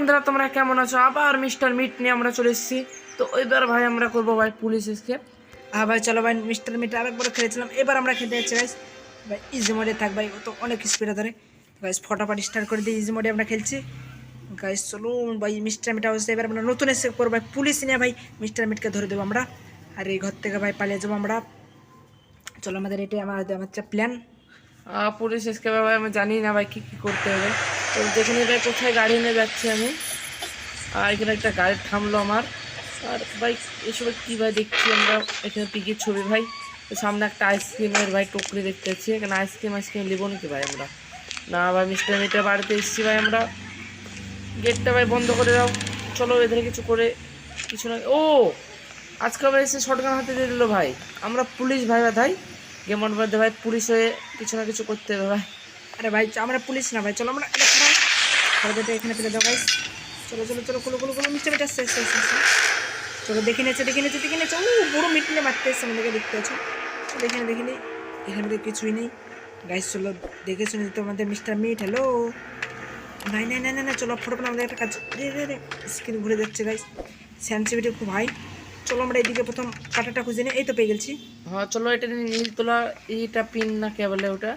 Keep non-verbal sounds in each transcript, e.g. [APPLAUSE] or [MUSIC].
বন্ধুরা তোমরা কেমন আছো? আবার মিস্টার মিট নিয়ে আমরা চলে এসেছি। তো এবার ভাই আমরা করব ভাই পুলিশ এসকেপ হ্যাঁ ভাই চলো ভাই মিস্টার মিট আরেকবার খেলেছিলাম এবার আমরা খেলতে যাচ্ছি গাইস ভাই ইজি মোডে থাক ভাই ও তো অনেক স্পিডে ধরে। গাইস ফটাফট স্টার্ট করে দিই ইজি মোডে আমরা খেলছি। গাইস চলো ভাই মিস্টার মিট অবশ্যই এবার আমরা নতুন এসে করব ভাই পুলিশ নিয়ে ভাই। মিস্টার মিটকে ধরে দেবো আমরা। আর এই ঘর থেকে ভাই পালিয়ে যাব আমরা। চলো আমাদের এটাই আমাদের আমার প্ল্যান পুলিশ এসকেপ ভাই আমি জানি না ভাই কী কী করতে হবে। তো দেখে ভাই কোথায় গাড়ি নিয়ে যাচ্ছি আমি। আর এখানে একটা গাড়ি থামলো আমার। আর ভাই, এসব কী ভাই দেখছি আমরা? এখানে পিকির ছবি ভাই। সামনে একটা আইসক্রিমের ভাই টুকরি দেখতে পাচ্ছি। এখানে আইসক্রিম আইসক্রিম নেব নাকি ভাই আমরা? না ভাই, মিস্টার মিটার বাড়িতে এসেছি ভাই আমরা। গেটটা ভাই বন্ধ করে দাও। চলো এদের কিছু করে কিছু না ও! আজকে আবার এসে শটগান হাতে দিয়ে দিল ভাই। আমরা পুলিশ ভাই ভাই। গেমন মধ্যে ভাই, পুলিশ হয়ে কিছু না কিছু করতে হবে ভাই। আরে ভাই আমরা পুলিশ না ভাই, চলো আমরা এটা এখানে ফেলে দাও চলো চলো চলো, কুলো কুলো কুলো মিস্টার মিটার শেষ শেষ চলো দেখে নিয়েছে দেখে নিয়েছে দেখে নিয়েছে। ও বড় মিটলে মারতে এসছে আমাদেরকে দেখতে আছো চলো, এখানে দেখে নিই। এখানে তো কিছুই নেই। গাইস চলো, দেখে শুনে তো আমাদের মিস্টার মিট হ্যালো নাই নাই নাই না চলো ফটোফট আমাদের একটা কাজ স্ক্রিন ঘুরে যাচ্ছে গাইস সেন্সিভিটি খুব হাই চলো, আমরা এইদিকে প্রথম কাটাটা খুঁজে নিই। এই তো পেয়ে গেছি। হ্যাঁ চলো, এটা নীল তোলা, এইটা পিন না কে বলে ওটা।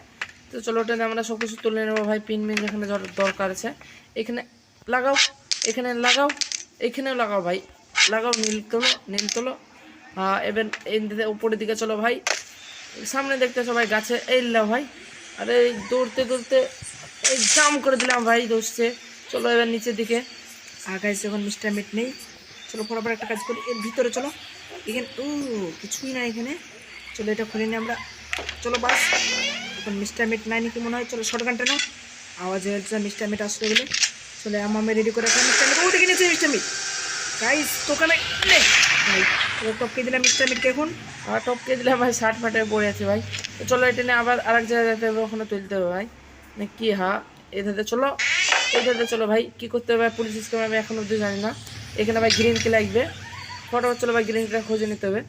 তো চলো ওটা আমরা সব কিছু তুলে নেব। ভাই পিন মিন যেখানে দর- দরকার আছে। এখানে লাগাও এখানে লাগাও, এখানেও লাগাও ভাই। লাগাও, নীল তোলো নীল তোলো। হ্যাঁ এবার উপরের দিকে চলো ভাই। সামনে দেখতেছো ভাই গাছে, এই ভাই। আরে এই দৌড়তে দৌড়তে এই জাম করে দিলাম ভাই, দৌড়ছে। চলো এবার নিচের দিকে। আগাইছে যখন মিস্টার মিট নেই। চলো ফটাফট একটা কাজ করি, এর ভিতরে চলো। এখানে, ও, কিছুই না এখানে। চলো এটা খুলে নিই আমরা। চলো বাস। এখন মিস্টার মিট নাই নাকি মনে হয়? চলো শর্ট গানটা নাও। আওয়াজ হয়েছে মিস্টার মিট আসলে বলে। চলে আমি রেডি করে রাখলাম মিস্টার মিট। ও, দেখে নিয়েছে মিস্টার মিট। গাইস চলো টপকে দিলাম মিস্টার মিটকে এখন। আর টপকে দিলাম ভাই শার্ট ফাটে পড়ে আছে ভাই। তো চলো এটা নিয়ে আবার আরেক জায়গায় যেতে হবে, ওখানে তুলতে হবে ভাই। না কি হ্যাঁ এধারে চলো। এধারে চলো ভাই। কি করতে হবে পুলিশ স্কিম আমি এখন অব্দি জানি না। এখানে ভাই গ্রিন কে লাগবে। ফটোফট চলো ভাই গ্রিন কে খুঁজে নিতে হবে।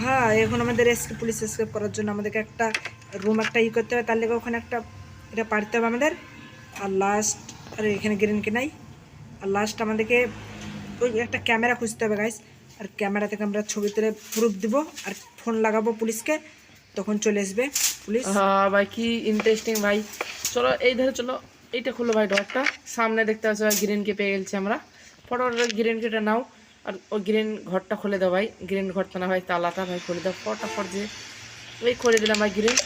হ্যাঁ এখন আমাদের এসকে পুলিশ এসকেপ করার জন্য আমাদেরকে একটা রুম একটা ই করতে হবে, তার লেগে ওখানে একটা এটা পারতে হবে আমাদের। আর লাস্ট আর এখানে গ্রিন কে নাই। আর লাস্ট আমাদেরকে ওই একটা ক্যামেরা খুঁজতে হবে গাইস আর ক্যামেরা থেকে আমরা ছবি তুলে প্রুফ দিব, আর ফোন লাগাবো পুলিশকে, তখন চলে আসবে পুলিশ। হ্যাঁ ভাই, কি ইন্টারেস্টিং ভাই। চলো, এই ধরে, চলো, এইটা খুলো, ভাই ডরটা সামনে দেখতে পাচ্ছ, ভাই গ্রিনকে পেয়ে গেছি আমরা। ফটোফট গ্রিন কেটা নাও। আর ওই গ্রিন ঘরটা খুলে দাও, ভাই। গ্রিন ঘরটা না, ভাই, তালাটা, ভাই, খুলে দাও। ফটাফট যে ওই খুলে দিলাম, ভাই গ্রিন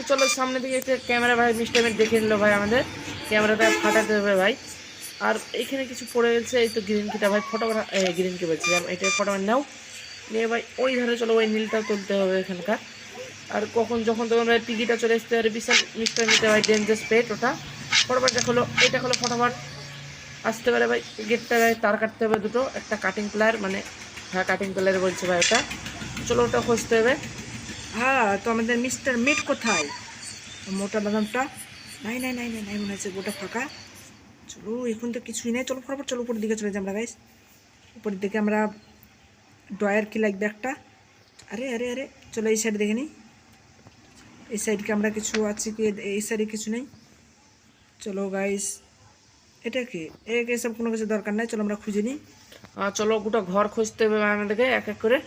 তো চলো সামনে দিকে একটা ক্যামেরা ভাই মিস্টারমেন্ট দেখে নিলো ভাই আমাদের। ক্যামেরাটা ফাটাতে হবে ভাই। আর এখানে কিছু পড়ে গেছে এই তো গ্রিন কিটা ভাই ফটো গ্রিন কি বলছিলাম এটা ফটো নাও নিয়ে ভাই ওই ধারে চলো, ওই নীলটা তুলতে হবে এখানকার। আর কখন যখন তখন ভাই টিকিটা চলে আসতে পারে বিশাল মিস্টার নিতে ভাই ডেঞ্জার পেট ওটা। ফটোফটটা হলো, এটা হলো ফটোফট আসতে পারে ভাই গেটটা ভাই তার কাটতে হবে দুটো, একটা কাটিং প্লায়ার মানে হ্যাঁ কাটিং প্লায়ার বলছে ভাই ওটা। চলো ওটা খুঁজতে হবে। হ্যাঁ তো আমাদের মিস্টার মিট কোথায়? মোটা বাদামটা। নাই নাই নাই নাই নাই, মনে হচ্ছে গোটা ফাঁকা। চলো, এখন তো কিছুই নেই। চলো, ফটাফট চলো, উপরের দিকে চলে যাই আমরা গাইস উপরের দিকে আমরা ডয়ার কি লাগবে একটা? আরে আরে আরে, চলো এই সাইড দেখে নিই এই সাইডকে আমরা কিছু আছে কি? এই সাইডে কিছু নেই। চলো গাইস এটা কি? এসব কোনো কিছু দরকার নাই। চলো, আমরা খুঁজে নিই চলো, গোটা ঘর খুঁজতে হবে আমাদেরকে, এক এক করে।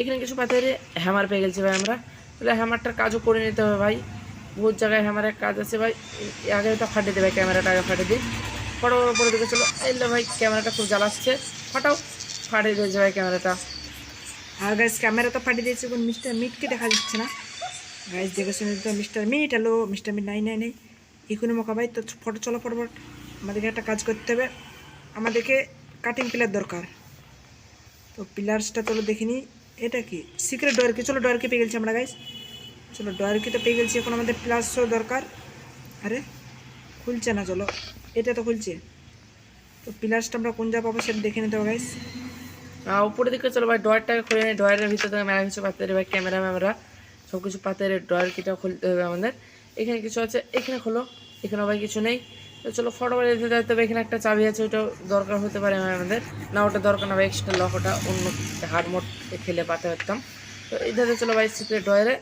এখানে কিছু পাথরে হ্যামার পেয়ে গেছি ভাই আমরা। তাহলে হ্যামারটার কাজও করে নিতে হবে ভাই। বহুত জায়গায় হ্যামারের কাজ আছে ভাই। আগে ওটা ফাটিয়ে দেবে ক্যামেরাটা আগে ফাটিয়ে দিই বড় পরে দিকে চলো। এলে ভাই ক্যামেরাটা খুব জ্বালাচ্ছে। ফাটাও। ফাটিয়ে দিয়েছে ভাই ক্যামেরাটা আর গাইস ক্যামেরা তো ফাটিয়ে দিয়েছে কোন মিস্টার মিটকে দেখা যাচ্ছে না। গাইস দেখে শুনে তো mister Meat hello mister Meat, নাই নাই নাই। এখনই মোকা ভাই, তো ফটো চলো ফটোফট আমাদেরকে একটা কাজ করতে হবে। আমাদেরকে কাটিং পিলার দরকার। তো পিলার্সটা চলো দেখিনি এটা কি? সিক্রেট ডয়ার কি? চলো ডয়ার কি পেয়ে গেছি আমরা গাইস চলো ডয়ার কি তো পেয়ে গেছি এখন আমাদের প্লাসও দরকার। আরে, খুলছে না, চলো। এটা তো খুলছে। তো পিলার্সটা আমরা কোন যা পাবো সেটা দেখে নিতে হবে গাইস উপরের দিকে চলো ভাই ডয়ারটাকে খুলে নিই ডয়ারের ভিতরে মেলা কিছু পাতে রে ভাই ক্যামেরা ম্যামেরা সব কিছু পাতে ডয়ার কিটা খুলতে হবে আমাদের। এখানে কিছু আছে, এখানে খোলো। এখানে ভাই কিছু নেই। তো চলো ফটো যেতে যেতে হবে এখানে একটা চাবি আছে, ওইটাও দরকার হতে পারে আমাদের। না, ওটা দরকার না, ভাই এক্সট্রা লক ওটা অন্য হার্ড মোড খেলে পাতে পারতাম। তো এই ধারে চলো ভাই সিক্রেট ডয়ারে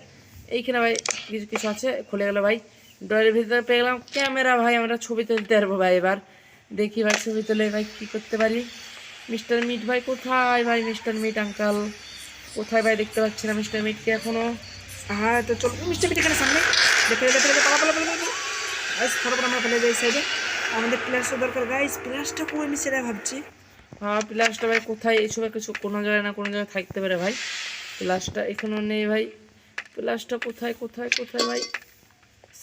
এইখানে ভাই, কিছু কিছু আছে, খুলে গেলো ভাই। ডয়ারের ভিতরে পেয়ে গেলাম ক্যামেরা, ভাই, আমরা ছবি তুলতে পারব ভাই এবার। দেখি ভাই, ছবি তুলে ভাই কী করতে পারি। মিস্টার মিট ভাই, কোথায় ভাই, মিস্টার মিট আঙ্কাল? কোথায় ভাই, দেখতে পাচ্ছি না মিস্টার মিটকে এখনও। হ্যাঁ তো চল, মিস্টার মিট এখানে সামনে। দেখে দেখে দেখে পালা পালা পালা। গাইস ফটোফট আমরা ফেলে যাই সাইডে আমাদের প্লাসটা দরকার। গাইস প্লাসটা কই আমি সেটা ভাবছি। হ্যাঁ প্লাসটা ভাই কোথায়? এইসব কিছু কোনো জায়গায় না কোনো জায়গায় থাকতে পারে ভাই। প্লাসটা এখনও নেই ভাই। প্লাসটা কোথায় কোথায় কোথায় ভাই?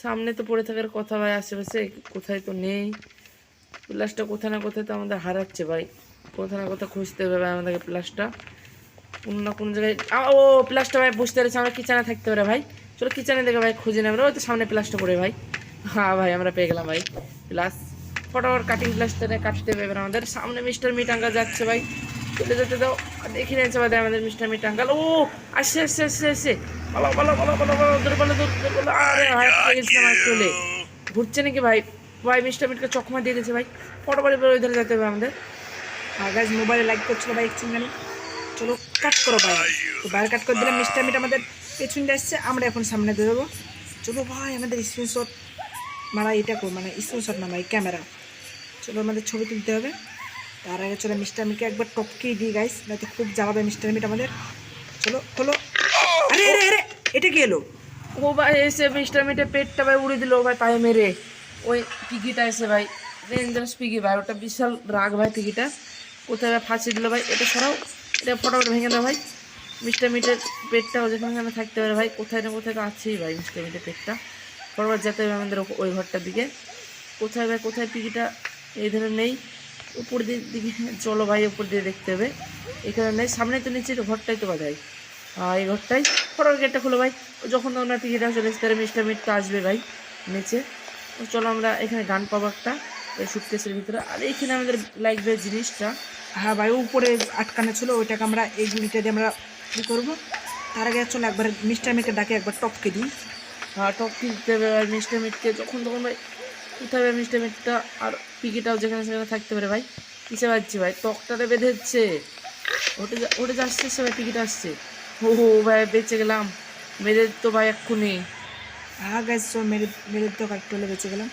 সামনে তো পড়ে থাকার কথা ভাই, আশেপাশে কোথায় তো নেই। প্লাসটা কোথায় না কোথায় তো আমাদের হারাচ্ছে ভাই। কোথায় না কোথায় খুঁজতে হবে ভাই আমাদেরকে প্লাসটা কোনো না কোনো জায়গায় ও প্লাসটা ভাই বুঝতে পেরেছি আমরা কিচেনে থাকতে পারে ভাই। চলো কিচেনে দেখে ভাই খুঁজে নেব ওই তো সামনে প্লাসটা পড়ে ভাই। হ্যাঁ ভাই, আমরা পেয়ে গেলাম ভাই। প্লাস ফটোফট কাটিং প্লাসটা কাটতে এবার আমাদের। সামনে মিস্টার মিটাঙ্গা যাচ্ছে ভাই। চলে যেতে দাও। দেখে নিয়েছে ভাই আমাদের মিস্টার মিটাঙ্গাল ও, আসছে আসছে আসছে আসছে। বলো বলো বলো বলো বলো দূরে বলো দূরে বলো আরে ভাই গেছিলাম আর চলে। ঘুরছে নাকি ভাই? ভাই, মিস্টার মিটকে চকমা দিয়ে দিয়েছে ভাই। ফটোফট এবার ওই ধরে যেতে হবে আমাদের। আর গাছ মোবাইলে লাইক করছিল ভাই, একটু জানি চলো কাট করো ভাই। তো বাইরে কাট করে দিলাম। মিস্টার মিট আমাদের পেছন আসছে। আমরা এখন সামনে দিয়ে দেবো চলো ভাই, আমাদের স্ক্রিনশট মারা এটা কর মানে স্ক্রিনশট না ভাই ক্যামেরা। চলো আমাদের ছবি তুলতে হবে। তার আগে চলো মিস্টার মিটকে একবার টপকেই দিই গাইস যাতে খুব জ্বালাবে মিস্টার মিট আমাদের। চলো হলো আরে আরে আরে, এটা কি এলো? ও ভাই এসে মিস্টার মিটের পেটটা ভাই উড়ে দিল, ভাই, পায়ে মেরে। ওই পিকিটা এসে ভাই ডেঞ্জারাস পিকি ভাই, ওটা বিশাল রাগ ভাই পিকিটা কোথায় ভাই ফাঁসি দিল ভাই, এটা সরাও। এটা ফটোফট ভেঙে দাও ভাই। মিস্টার মিটের পেটটাও যেখানে থাকতে পারে ভাই, কোথায় না কোথায় তো আছেই ভাই, মিস্টার মিটের পেটটা। ফটোফট যেতে হবে আমাদের ওই ঘরটার দিকে। কোথায় ভাই কোথায় পিকিটা এই ধরে নেই। উপর দি- দিকে, চলো ভাই, উপর দিয়ে দেখতে হবে। এখানে নেই। সামনে তো নিচে ঘরটাই তো আর এই ঘরটাই। ফটোর গেটটা খুলো ভাই। যখন আমরা পিকিটা চলে আসতে পারে মিস্টার মিট আসবে ভাই, নিচে। চলো আমরা এখানে গান পাবো একটা, এই সুটকেসের ভিতরে। আর এইখানে আমাদের লাগবে জিনিসটা। হ্যাঁ ভাই, উপরে আটকানো ছিল, ওইটাকে আমরা এই গুলিটা দিয়ে আমরা কী করব। তার আগে চলো একবার মিস্টার ডাকে একবার টপকে দিই। টপকে দিতে হবে ভাই মিস্টার মিটকে, যখন তখন ভাই ভাই মিস্টার মিটটা, আর পিকিটাও যেখানে সেখানে থাকতে পারে ভাই। কিসে পাচ্ছি ভাই? টকটাতে বেঁধেছে। ওটে ওটে যাচ্ছে সে ভাই টিকিট আসছে। ও হো, ভাই, বেঁচে গেলাম। মেরে তো ভাই এক্ষুনি। হ্যাঁ গাছ মেরে মেরে তো কাটতে হলে বেঁচে গেলাম।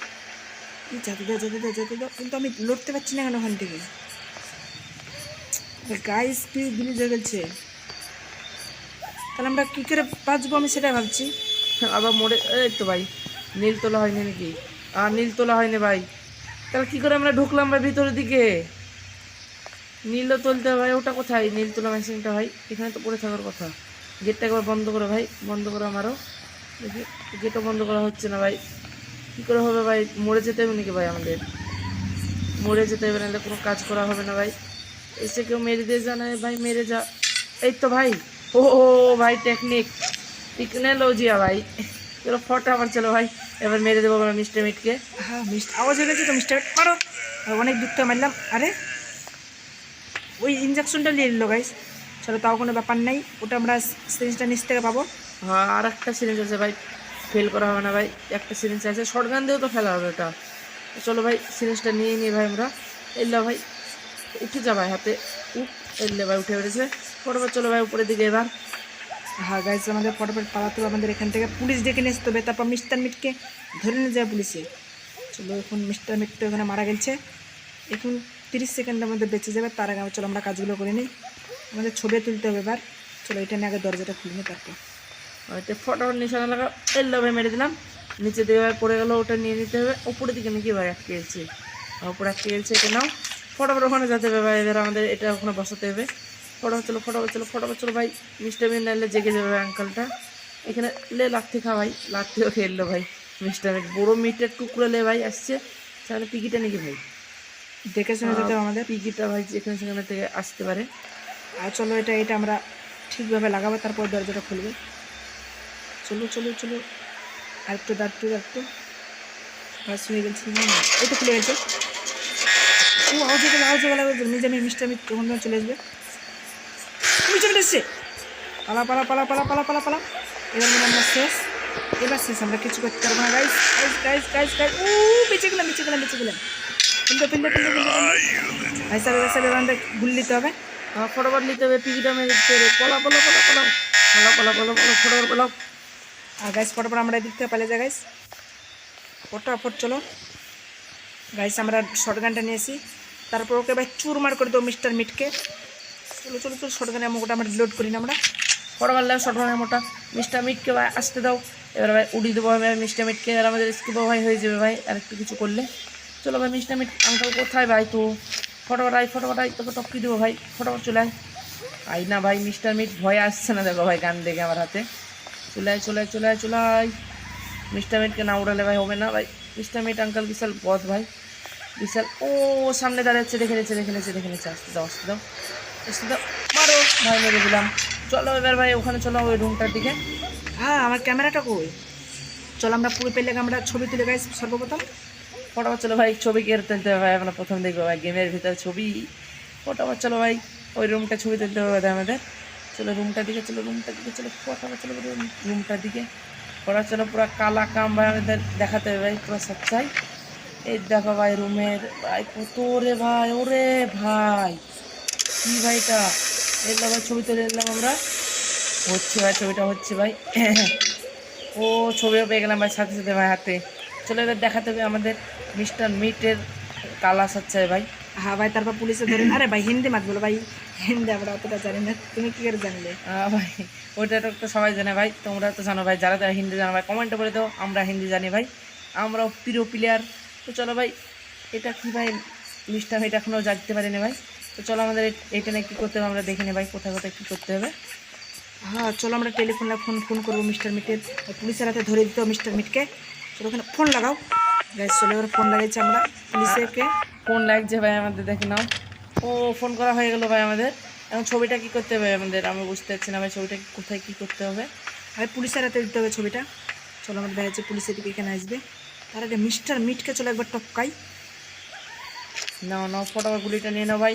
যেতে দাও যেতে দাও যেতে দাও। কিন্তু আমি লড়তে পারছি না কেন ওখান থেকে? গাইস কি গুলি হয়ে গেছে। তাহলে আমরা কী করে বাঁচবো আমি সেটাই ভাবছি। আবার মোড়ে এই তো ভাই, নীল তোলা হয়নি নাকি? আর নীল তোলা হয়নি ভাই। তাহলে কী করে আমরা ঢুকলাম ভাই ভিতরের দিকে? নীলও তুলতে ভাই ওটা কোথায়? নীল তোলা মেশিনটা ভাই, এখানে তো পড়ে থাকার কথা। গেটটা একবার বন্ধ করো ভাই, বন্ধ করো আমারও। দেখি গেটও বন্ধ করা হচ্ছে না ভাই। কী করে হবে ভাই? মরে যেতে হবে নাকি ভাই আমাদের? মরে যেতে হবে, নাহলে কোনো কাজ করা হবে না ভাই। এসে কেউ মেরে দিয়ে যা, না ভাই মেরে যা। এই তো ভাই, ও ভাই টেকনিক টেকনোলজিয়া ভাই। চলো ফটো আমার চলো ভাই এবার মেরে দেবো আমরা মিস্টার মিটকে। হ্যাঁ মিস্টার আওয়াজ হয়ে গেছে তো মিস্টার মিট মারো। অনেক থেকে মারলাম। আরে ওই ইঞ্জেকশনটা নিয়ে নিল গাইস চলো তাও কোনো ব্যাপার নাই। ওটা আমরা সিরিজটা নিচ থেকে পাবো। হ্যাঁ আর একটা সিরিজ আছে ভাই। ফেল করা হবে না ভাই। একটা সিরিজ আছে। শর্ট গান দিয়েও তো ফেলা হবে ওটা। চলো ভাই সিরিজটা নিয়ে নিই ভাই আমরা। এলো ভাই উঠে যা ভাই হাতে। উঠ এলে ভাই উঠে বেড়েছে ফটোফট চলো ভাই উপরের দিকে এবার। গাইজ আমাদের ফটোফট পালাতে হবে। আমাদের এখান থেকে পুলিশ ডেকে নিয়ে আসতে হবে। তারপর মিস্টার মিটকে ধরে নিয়ে যায় পুলিশে। চলো এখন মিস্টার মিট তো এখানে মারা গেছে। এখন তিরিশ সেকেন্ডের মধ্যে বেঁচে যাবে। তার আগে চলো আমরা কাজগুলো করে নিই। আমাদের ছবি তুলতে হবে এবার। চলো, এটা নিয়ে আগে দরজাটা খুলে নিই তারপর। ওইটা ফটোফট নিশানা লাগা এলো ভাই মেরে দিলাম। নিচে দিয়ে পড়ে গেলো, ওটা নিয়ে নিতে হবে। ওপরের দিকে নাকি ভাই আটকে গেছে? ওপরে আটকে গেছে, এটা নাও। ফটোফট ওখানে যেতে হবে, এবার আমাদের এটা ওখানে বসাতে হবে। ফটো চলো ফটো চলো ফটো চলো ভাই মিস্টার মিন নাইলে জেগে যাবে আঙ্কালটা এখানে লে লাথি খা ভাই লাথিও খেললো ভাই মিস্টার মিট বড় মিটের টুকরো লে ভাই আসছে তাহলে পিকিটা নাকি ভাই দেখে শুনে যেতে আমাদের পিকিটা ভাই যেখানে সেখানে থেকে আসতে পারে আর চলো এটা এটা আমরা ঠিকভাবে লাগাবো তারপর দরজাটা খুলবে চলো চলো চলো আর একটু দাঁড়টু দাঁড়টু বাস হয়ে গেছে এটা খুলে গেছে ও আওয়াজ হয়ে আওয়াজ হয়ে গেল নিজে আমি মিস্টার তখন চলে আসবে চলে এসছে পালা পালা পালা পালা পালা পালা পালা এবার মনে আমরা শেষ এবার শেষ আমরা কিছু করতে পারব না guys guys guys guys guys ও বেঁচে গেলাম বেঁচে গেলাম বেঁচে গেলাম পিন্দো পিন্দো পিন্দো পিন্দো ভাই সাহেব ভাই সাহেব আমাদের গুলি নিতে হবে ফটোফট নিতে হবে পিকিটা মেরে পলা পলা পলা পলা পলা পলা পলা পলা ফটোফট পলা আর গাইস ফটোফট আমরা এদিক থেকে পালিয়ে যাই গাইস ফটাফট চলো গাইস আমরা শর্ট গানটা নিয়েছি তারপর ওকে ভাই চুরমার করে দেবো মিস্টার মিটকে চলো চলো চলো শর্ট গানে মোটা আমরা লোড করি না আমরা। বড় মারলে শর্ট গানে মোটা মিস্টার মিটকে ভাই, আসতে দাও। এবার ভাই উড়িয়ে দেবো ভাই মিস্টার মিটকে। এবার আমাদের স্কিপ ভাই হয়ে যাবে ভাই, আর একটু কিছু করলে। চলো ভাই মিস্টার মিট আঙ্কাল কোথায় ভাই তো? ফটোফট আই ফটোফট আই তোকে টপকি দেবো ভাই। ফটোফট চলে আয়। আই না ভাই মিস্টার মিট, ভয় আসছে না দেখো ভাই, গান দেখে আমার হাতে। চলে আয় চলে আয় চলে আয় চলে আয়। মিস্টার মিটকে না উড়ালে ভাই হবে না ভাই। মিস্টার মিট আঙ্কাল বিশাল পথ ভাই। বিশাল, ও সামনে দাঁড়াচ্ছে, দেখে নিচ্ছে দেখে নিচ্ছে দেখে নিচ্ছে। আসতে দাও আসতে দাও। আসতে মারো। ভাই মেরে দিলাম। চলো এবার ভাই ওখানে চলো ওই রুমটার দিকে। হ্যাঁ আমার ক্যামেরাটা কই? চলো আমরা পুরো পেলে আমরা ছবি তুলে গাই সর্বপ্রথম। ফটোফট চলো ভাই ছবি কে তুলতে হবে ভাই আমরা প্রথম দেখব ভাই গেমের ভিতরে ছবি। ফটোফট চলো ভাই ওই রুমটা ছবি তুলতে হবে আমাদের। চলো রুমটার দিকে চলো রুমটার দিকে চলো ফটোফট চলো রুমটার দিকে। ওরা চলো পুরো কালা কাম ভাই আমাদের দেখাতে হবে ভাই পুরো সচ্চাই এই দেখো ভাই রুমের ভাই কত রে ভাই ওরে ভাই। কি ভাইটা এলাম ভাই ছবি তুলে এলাম আমরা। হচ্ছে ভাই ছবিটা হচ্ছে ভাই। [COUGHS] ও ছবিও পেয়ে গেলাম ভাই সাথে সাথে ভাই হাতে। চলে এবার দেখাতে হবে আমাদের মিস্টার মিটের কালা সাচ্চায় ভাই। হ্যাঁ ভাই তারপর পুলিশে ধরে আরে ভাই হিন্দি মাত বলো ভাই। হিন্দি আমরা অতটা জানি না। তুমি কি করে জানলে? হ্যাঁ ভাই ওইটা তো সবাই জানে ভাই। তোমরা তো জানো ভাই যারা যারা হিন্দি জানো ভাই কমেন্টে বলে দাও। আমরা হিন্দি জানি ভাই। আমরাও প্রিয় প্লেয়ার তো চলো ভাই এটা কি ভাই? মিস্টার ভাই এটা এখনও জানতে পারিনি ভাই। তো চলো আমাদের এটা নিয়ে কী করতে হবে আমরা দেখে ভাই কোথায় কোথায় কী করতে হবে। হ্যাঁ চলো আমরা টেলিফোন ফোন ফোন করব মিস্টার মিটের পুলিশের হাতে ধরে দিতে হবে মিস্টার মিটকে। চলো ওখানে ফোন লাগাও। গ্যাস চলে এবার ফোন লাগাইছি আমরা পুলিশকে ফোন লাগছে ভাই আমাদের দেখে নাও। ও ফোন করা হয়ে গেলো ভাই আমাদের। এখন ছবিটা কি করতে হবে আমাদের? আমি বুঝতে পারছি না ভাই ছবিটা কোথায় কি করতে হবে। ভাই পুলিশের হাতে দিতে হবে ছবিটা। চলো আমাদের দেখা যাচ্ছে পুলিশের দিকে এখানে আসবে। তার আগে মিস্টার মিটকে চলো একবার টপকাই। নাও নাও ফটোবার গুলিটা নিয়ে নাও ভাই।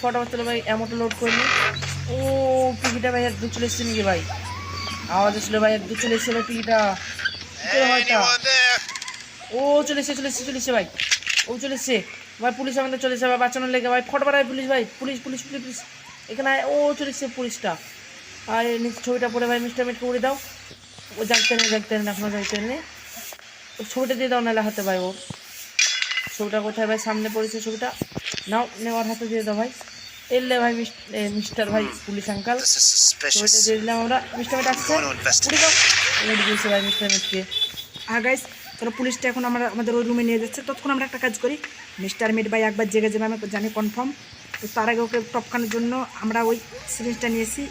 ফটোবার চলো ভাই এমনটা লোড করে নি। ও টিকিটা ভাই একদম চলে এসছে নাকি ভাই? আওয়াজ ছিল ভাই একদম চলে এসছে ভাই করে ও, চলে এসছে চলে এসছে, চলে ভাই। ও চলে এসছে। ভাই, পুলিশ আমাদের চলে এসছে, ভাই, বাঁচানোর লেগে। ভাই ফটো ভাই পুলিশ ভাই। Police police police police. এখানে ও চলে এসছে পুলিশটা। আর ছবিটা পরে ভাই মিস্টার মিটকে উড়ে দাও। ও জাগতে নেই জাগতে নেই এখনও জাগতে নেই ছবিটা দিয়ে দাও, নাহলে হাতে, ভাই, ও। ছবিটা কোথায়, ভাই? সামনে পড়েছে ছবিটা। নাও নেওয়ার হাতে দিয়ে দাও ভাই। এলে ভাই মিস- মিস্টার ভাই পুলিশ আঙ্কাল. দিয়ে দিলাম আমরা। মিস্টার উড়ে দিয়েছে ভাই মিস্টার মিটকে হ্যাঁ গাইস পুলিশটা এখন আমরা আমাদের ওই রুমে নিয়ে যাচ্ছে। ততক্ষণ আমরা একটা কাজ করি। মিস্টার মিট ভাই একবার জেগে যাবে আমি জানি কনফার্ম তো তার আগে ওকে টপকানোর জন্য আমরা ওই সিরিজটা নিয়েছি।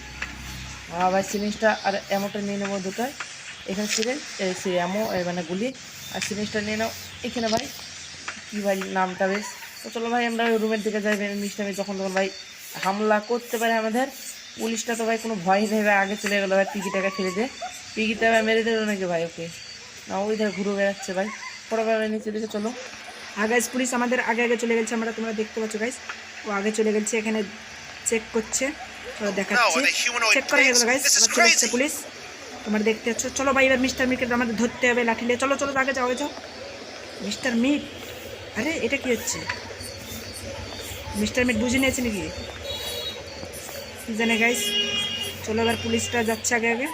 হ্যাঁ ভাই সিরিজটা আর অ্যামোটা নিয়ে নেব দুটোয়। এখানে সিরিজ সে অ্যামো মানে গুলি। আর সিরিজটা নিয়ে নাও। এখানে ভাই কী ভাই নামটা বেশ? তো চলো ভাই আমরা রুমের দিকে যাই মিস্টার মিট যখন তখন ভাই হামলা করতে পারে আমাদের। পুলিশটা তো ভাই কোনো ভয় নেই ভাই আগে চলে গেলো ভাই পিকিটাকে ফেলে দে পিকিটা ভাই মেরে দেবে নাকি ভাই ওকে? না ওই ধারে ঘুরে বেড়াচ্ছে ভাই। পরে ভাই নিচে দিকে চলো। আগে পুলিশ আমাদের আগে আগে চলে গেছে আমরা তোমরা দেখতে পাচ্ছ গাইস ও আগে চলে গেছে এখানে চেক করছে। চলো দেখাচ্ছি। চেক করে গেল is চলে crazy. পুলিশ তোমরা দেখতে পাচ্ছ। চলো ভাই এবার মিস্টার মিটকে আমাদের ধরতে হবে লাঠি নিয়ে। চলো চলো আগে যাও যাও। মিস্টার মিট আরে এটা কি হচ্ছে? মিস্টার মিট বুঝে নিয়েছে নাকি? জানে গাইস চলো এবার পুলিশটা যাচ্ছে আগে আগে।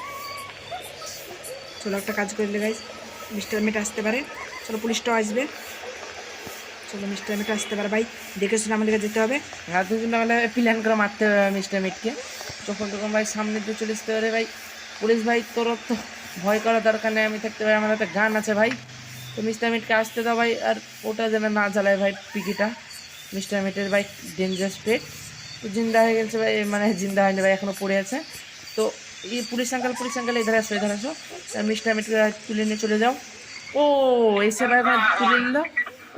চলো একটা কাজ করলে গাইস মিস্টার মিট আসতে পারে। চলো পুলিশটাও আসবে। চলো মিস্টার মিট আসতে পারে। ভাই, দেখে শুনে আমাদেরকে যেতে হবে। আর দুজন তাহলে প্ল্যান করে মারতে হবে মিস্টার মিটকে। যখন তখন ভাই সামনে দিয়ে চলে আসতে পারে ভাই। পুলিশ ভাই, তোর তো ভয় করার দরকার নেই, আমি থাকতে পারি, আমার হাতে গান আছে ভাই। তো মিস্টার মিটকে আসতে দাও ভাই, আর ওটা যেন না জ্বালায় ভাই পিকিটা মিস্টার মিটের বাইক ডেঞ্জারাস পেট তো জিন্দা হয়ে গেছে ভাই মানে জিন্দা হয়নি ভাই এখনও পড়ে আছে। তো এই পুলিশ আঙ্কাল পুলিশ আঙ্কাল এধার আসো এধার আসো। মিস্টার মিটকে তুলে নিয়ে চলে যাও। ও, এসে ভাই ভাই তুলে নিল।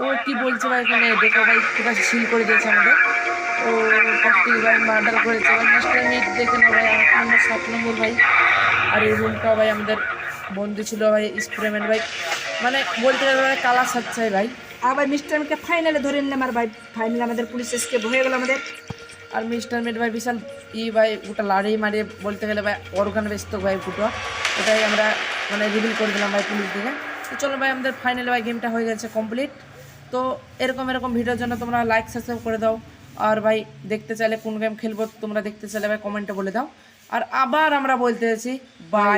ও কি বলছে ভাই এখানে? দেখো ভাই কোথায় সিল করে দিয়েছে আমাদের। ও কটি ভাই মার্ডার করেছে। ভাই, মিস্টার মিট দেখে না ভাই আট নম্বর, সাত নম্বর ভাই। আর এই রুমটা ভাই আমাদের বন্ধু ছিল ভাই, স্প্রেম্যান ভাই। মানে বলতে গেলে কালা সাচ্ছাই ভাই। আবার মিস্টার মিটকে ফাইনালে ধরে নিলাম। আর ভাই ফাইনালে আমাদের পুলিশ এসকে হয়ে গেল আমাদের। আর মিস্টার মিট ভাই বিশাল ই ভাই ওটা লাড়ি মারিয়ে বলতে গেলে ভাই, অর্গান ব্যস্ত ভাই ফুটো ওটাই আমরা মানে রিভিল করে দিলাম ভাই পুলিশ দিকে। তো চলো ভাই, আমাদের ফাইনালে ভাই গেমটা হয়ে গেছে কমপ্লিট তো এরকম এরকম ভিডিওর জন্য তোমরা লাইক সাবস্ক্রাইব করে দাও। আর ভাই, দেখতে চাইলে কোন গেম খেলব তোমরা দেখতে চাইলে ভাই কমেন্টে বলে দাও। আর আবার আমরা বলতে চাইছি বাই